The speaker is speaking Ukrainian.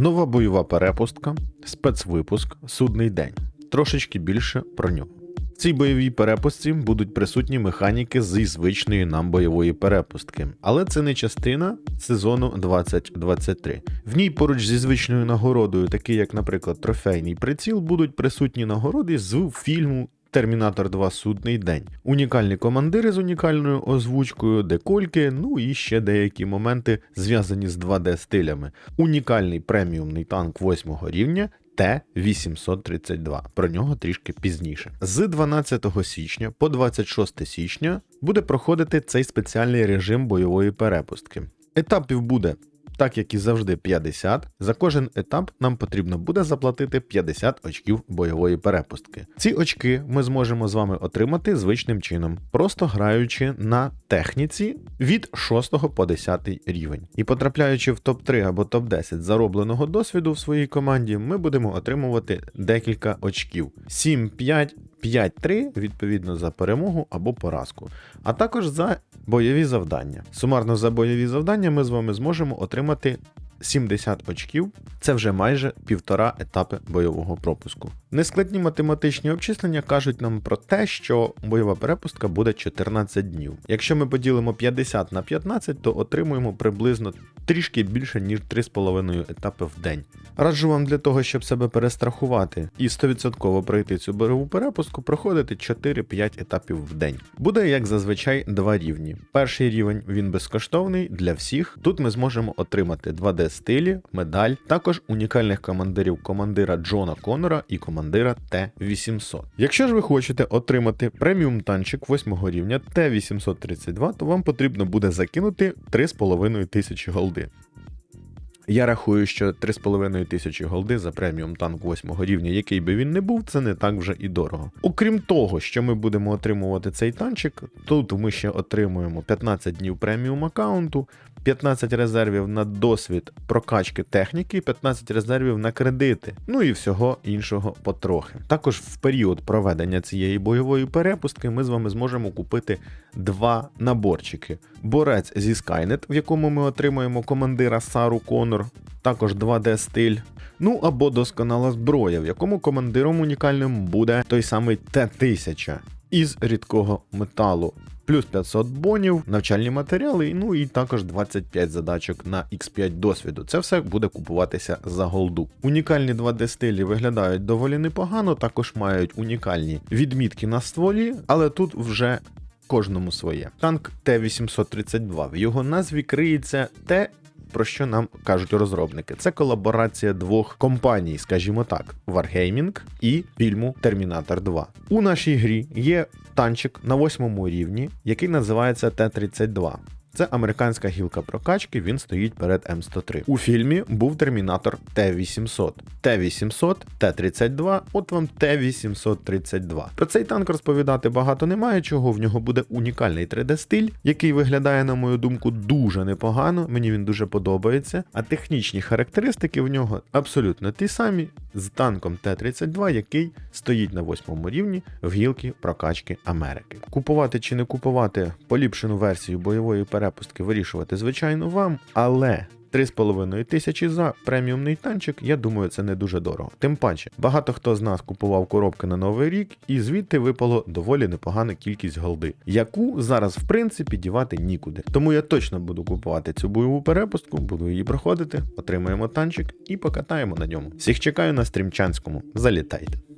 Нова бойова перепустка, спецвипуск, судний день. Трошечки більше про нього. В цій бойовій перепустці будуть присутні механіки зі звичної нам бойової перепустки, але це не частина сезону 2023. В ній поруч зі звичною нагородою, такі як, наприклад, трофейний приціл, будуть присутні нагороди з фільму. Термінатор 2 судний день. Унікальні командири з унікальною озвучкою, декольки, ну і ще деякі моменти зв'язані з 2D стилями. Унікальний преміумний танк 8 рівня Т-832. Про нього трішки пізніше. З 12 січня по 26 січня буде проходити цей спеціальний режим бойової перепустки. Етапів буде. Так як і завжди 50, за кожен етап нам потрібно буде заплатити 50 очків бойової перепустки. Ці очки ми зможемо з вами отримати звичним чином, просто граючи на техніці від 6 по 10 рівень. І потрапляючи в топ-3 або топ-10 заробленого досвіду в своїй команді, ми будемо отримувати декілька очків: 7, 5, 5-3, відповідно за перемогу або поразку, а також за бойові завдання. Сумарно за бойові завдання ми з вами зможемо отримати 70 очків, це вже майже півтора етапи бойового пропуску. Нескладні математичні обчислення кажуть нам про те, що бойова перепустка буде 14 днів. Якщо ми поділимо 50 на 15, то отримуємо приблизно трішки більше, ніж 3,5 етапи в день. Раджу вам для того, щоб себе перестрахувати і 100% пройти цю бойову перепустку, проходити 4-5 етапів в день. Буде, як зазвичай, два рівні. Перший рівень він безкоштовний для всіх. Тут ми зможемо отримати 2D стилі, медаль, також унікальних командирів командира Джона Конора і командира Т-800. Якщо ж ви хочете отримати преміум танчик 8 рівня Т-832, то вам потрібно буде закинути 3,5 тисячі голди. Я рахую, що 3,5 тисячі голди за преміум танк 8 рівня, який би він не був, це не так вже і дорого. Окрім того, що ми будемо отримувати цей танчик, тут ми ще отримуємо 15 днів преміум аккаунту, 15 резервів на досвід прокачки техніки, 15 резервів на кредити, ну і всього іншого потрохи. Також в період проведення цієї бойової перепустки ми з вами зможемо купити два наборчики: борець зі Skynet, в якому ми отримаємо командира Сару Конор, також 2D стиль. Ну або досконала зброя, в якому командиром унікальним буде той самий Т-1000 із рідкого металу. Плюс 500 бонів, навчальні матеріали, ну і також 25 задачок на X5 досвіду. Це все буде купуватися за голду. Унікальні 2D стилі виглядають доволі непогано, також мають унікальні відмітки на стволі, але тут вже кожному своє. Танк Т-832. В його назві криється те, про що нам кажуть розробники. Це колаборація двох компаній, скажімо так, Wargaming і фільму Термінатор 2. У нашій грі є танчик на восьмому рівні, який називається Т-32. Це американська гілка прокачки, він стоїть перед М103. У фільмі був термінатор Т-800. Т-800, Т-32, от вам Т-832. Про цей танк розповідати багато немає чого. В нього буде унікальний 3D-стиль, який виглядає, на мою думку, дуже непогано. Мені він дуже подобається. А технічні характеристики в нього абсолютно ті самі з танком Т-32, який стоїть на восьмому рівні в гілки прокачки Америки. Купувати чи не купувати поліпшену версію бойової перепустки вирішувати, звичайно, вам, але 3,5 тисячі за преміумний танчик, я думаю, це не дуже дорого. Тим паче, багато хто з нас купував коробки на новий рік, і звідти випало доволі непогана кількість голди, яку зараз, в принципі, дівати нікуди. Тому я точно буду купувати цю бойову перепустку, буду її проходити, отримаємо танчик і покатаємо на ньому. Всіх чекаю на стрімчанському. Залітайте.